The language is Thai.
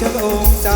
จะอล่งใจ